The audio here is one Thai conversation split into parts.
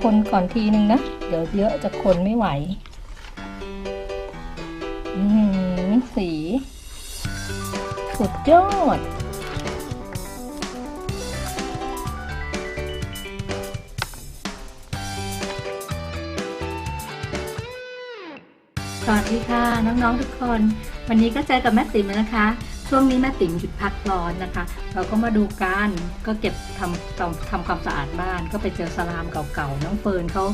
คนก่อนทีนึงนะ เดี๋ยวเยอะจะคนไม่ไหวอืสี สุดยอด สวัสดีค่ะ น้อง ๆ ทุกคน วันนี้ก็เจอกับแม่ติ๋มแล้วนะคะ ช่วงนี้แม่ติ๋มหยุดพักร้อนนะคะ เราก็มาดูกันก็เก็บทำทำทำความสะอาดบ้าน ก็ไปเจอสลามเก่าๆน้องเฟิร์นเขา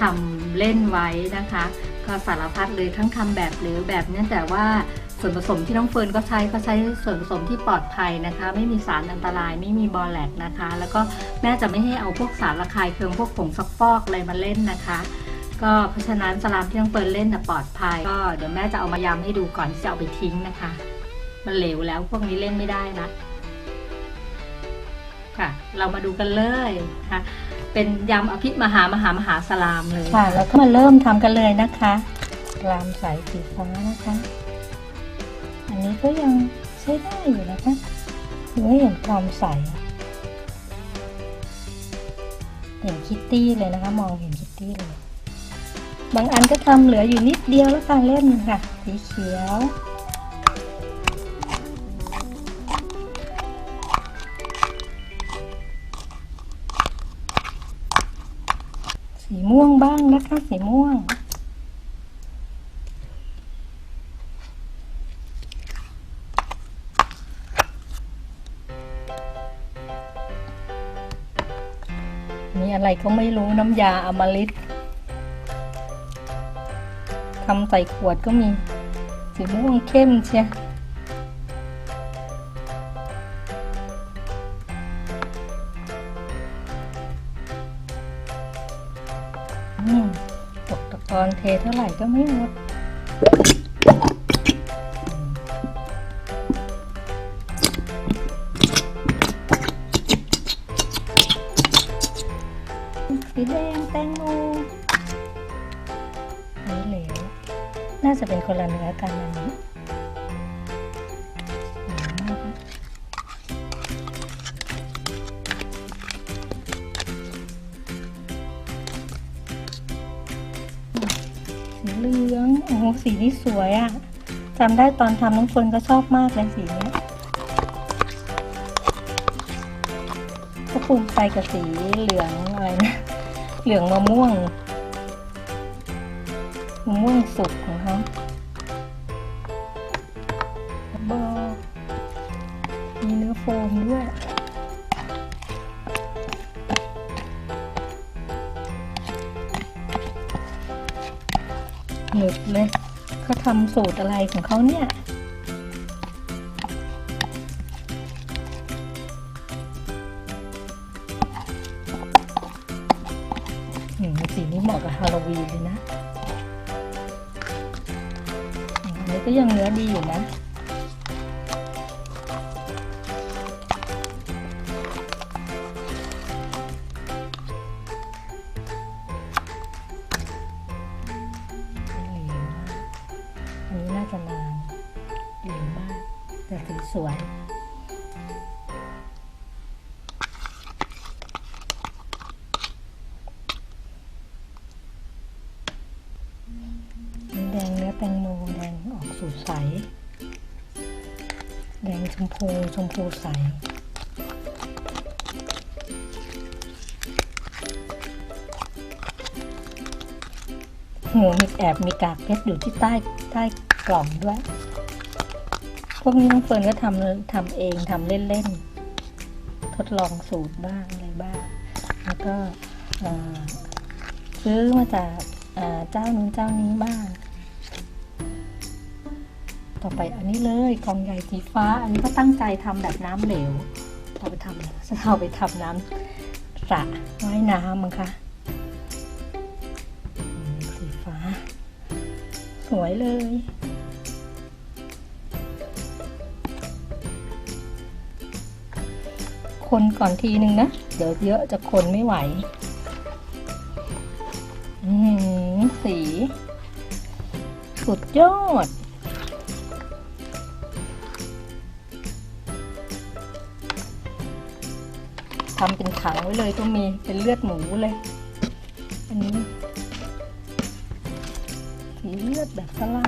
ทำเล่นไว้นะคะ ก็สารพัดเลยทั้งทำแบบหรือแบบเนี้ยแต่ว่าส่วนผสมที่น้องเฟิร์นก็ใช้ก็ใช้ส่วนผสมที่ปลอดภัยนะคะ ไม่มีสารอันตรายไม่มีบอแลกนะคะ แล้วก็แม่จะไม่ให้เอาพวกสารระคายเคืองพวกผงซักฟอกอะไรมาเล่นนะคะก็เพราะฉะนั้นสลามที่น้องเฟิร์นเล่นน่ะปลอดภัยก็เดี๋ยวแม่จะเอามายำให้ดูก่อนที่จะเอาไปทิ้งนะคะ มันเหลวแล้วพวกนี้เล่นไม่ได้นะค่ะ เรามาดูกันเลยค่ะเป็นยำอภิมหามหามหาสลามเลยค่ะ แล้วก็มาเริ่มทำกันเลยนะคะลามใสสีฟ้านะคะ อันนี้ก็ยังใช้ได้อยู่นะคะคือให้เห็นความใสเห็นคิตตี้เลยนะคะ มองเห็นคิตตี้เลย บางอันก็ทำเหลืออยู่นิดเดียวแล้วการเล่นค่ะ สีเขียว สีม่วงบ้างนะคะ สีม่วงมีอะไรก็ไม่รู้น้ำยาอมฤตทำใส่ขวดก็มี สีม่วงเข้มเชีย ทเท่าไหร่ก็ไม่หมดสีแดงแตงโมนี่เหลว น่าจะเป็นคนละเนื้อกันอันนี้ องโอ้โหสีนี้สวยอะ่ะจำได้ตอนทำน้องคนก็ชอบมากเลยสีนี้ก็ภูมิใจกับสีเหลืองอะไรนะ เหลืองมะม่วงมะม่วงสุกของ หนึบเลยเขาทำสูตรอะไรของเขาเนี่ยสีนี้เหมาะกับฮาโลวีนเลยนะ อันนี้ก็ยังเนื้อดีอยู่นะ ชมพูชมพูใสโหมีแอบมีกากเพชรอยู่ที่ใต้ใต้กล่องด้วย พวกนี้น้องเฟิร์นก็ทำทำเองทำเล่นๆ ทดลองสูตรบ้างอะไรบ้าง แล้วก็ซื้อมาจากเอ่อเจ้านู้นเจ้านี้บ้าง ต่อไปอันนี้เลยกองใหญ่สีฟ้า อันนี้ก็ตั้งใจทำแบบน้ำเหลวเอาไปทำจะเอาไปทำน้ำสระว่ายน้ำมั้งคะสีฟ้า สวยเลยคนก่อนทีนึงนะ เดี๋ยวเยอะจะคนไม่ไหวอืมสี สุดยอด ทำเป็นถังไว้เลยก็มีเป็นเลือดหมูเลย อันนี้สีเลือดแบบสลา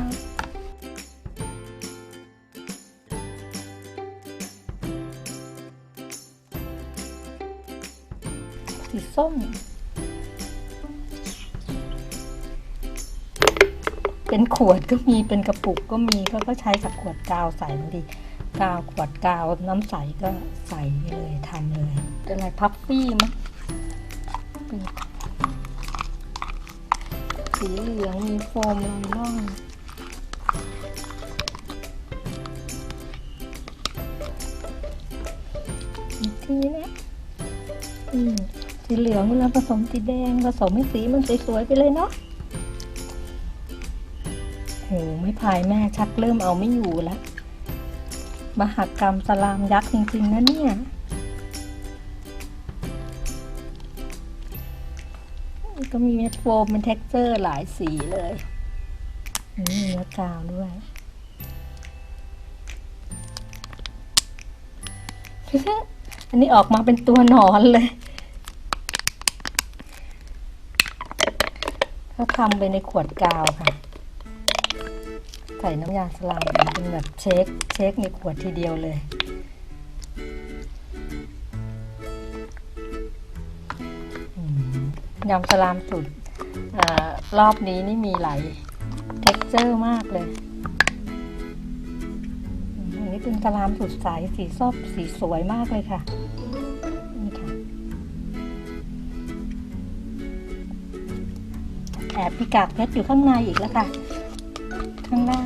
สีส้ม เป็นขวดก็มีเป็นกระปุกก็มีเขาก็ใช้กับขวดกาวใส่ดีกาวขวดกาวน้ำใสก็ใส่เลยทำเลย อะไรพัฟฟี่มั้งสีเหลืองมีโฟมลอยล่องอีกทีนะอืมสีเหลืองเวลาผสมสีแดงผสมให้สีมันสวยๆไปเลยเนาะโหไม่พายแม่ชักเริ่มเอาไม่อยู่แล้วมหากรรมสลามยักษ์จริงๆนะเนี่ย ก็มีเม็ดโฟมเป็นเท็กเจอร์หลายสีเลยมีเนื้อกาวด้วยอันนี้ออกมาเป็นตัวหนอนเลยเขาทำไปในขวดกาวค่ะ ใส่น้ำยาสลามเป็นแบบเช็ค เช็คในขวดทีเดียวเลย ยำสลามสุดรอบนี้นี่มีหลายเท็กเจอร์มากเลยอันนี้เป็นสลามสุดใสสีส้มสีสวยมากเลยค่ะนี่ค่ะ แอบพิกากเพชรอยู่ข้างในอีกแล้วค่ะ ข้างล่าง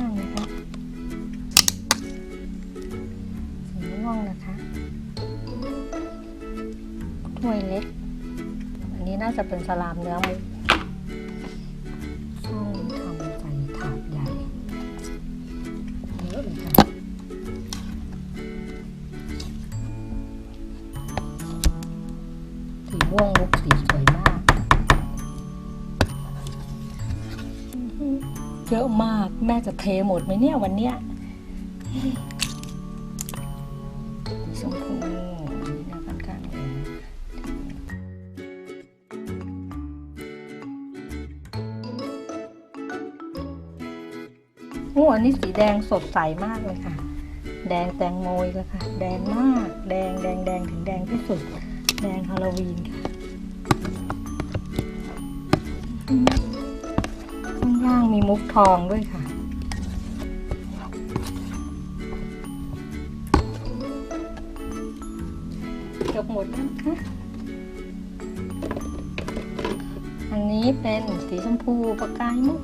าจะเป็นสลามเนื้อหมูช่องทำใส่ถาดใหญ่เยอะเลยค่ะสีม่วงมุกสีสวยมาก เยอะมากแม่จะเทหมดไหมเนี่ยวันเนี้ยสีชมพู อันนี้สีแดงสดใสมากเลยค่ะ แดงแตงโมยเลยค่ะ แดงมาก แดงแดงแดงถึงแดงที่สุด แดงฮาโลวีนค่ะข้างล่างมีมุกทองด้วยค่ะเกือบหมดแล้วนะคะอันนี้เป็นสีชมพูประกายมุก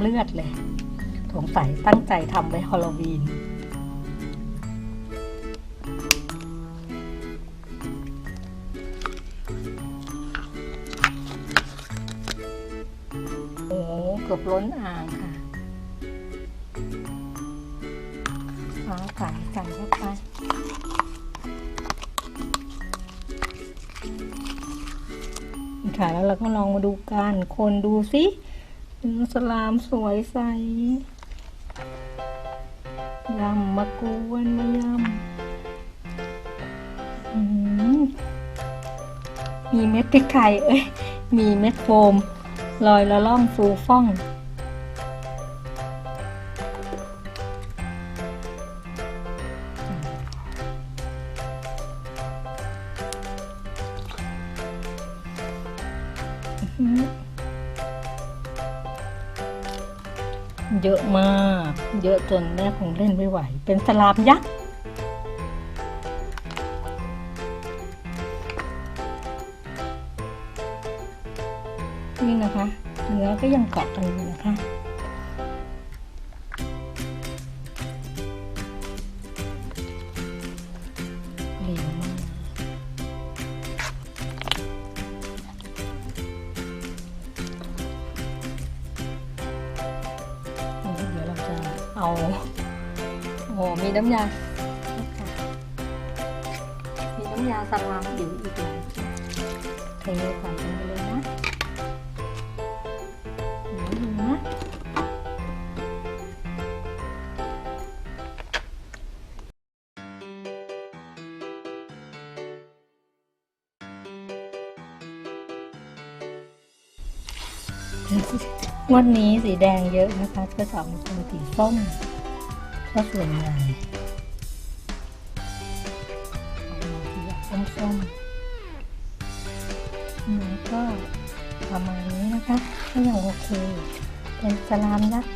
เลือดเลยสงสัยตั้งใจทำไว้ฮอลโลวีนโอ้เกือบล้นอ่างค่ะฟ้าใส่ใส่เข้าไปค่ะแล้วเราก็ลองมาดูกันคนดูสิ เนื้อสลามสวยใสยำมะกวนมายำมีเม็ดพริกไทยเอ้ย มีเม็ดโฟม ลอยละล่องฟูฟ่องอื้อ เยอะมาก เยอะจนแม่คงเล่นไม่ไหว เป็นสลามยักษ์นี่นะคะ เนื้อก็ยังเกาะกันอยู่นะคะ เราจะเอาโอ้มีน้ำยา มีน้ำยาสลามอยู่อีกหลายตัวเทใส่ไป วันนี้สีแดงเยอะนะคะก็จะออกมาเป็นสีส้มก็ส่วนใหญ่ออกมส้มๆเนื้อก็ประมาณนี้นะคะก็ยังโอเค เป็นสลามยักษ์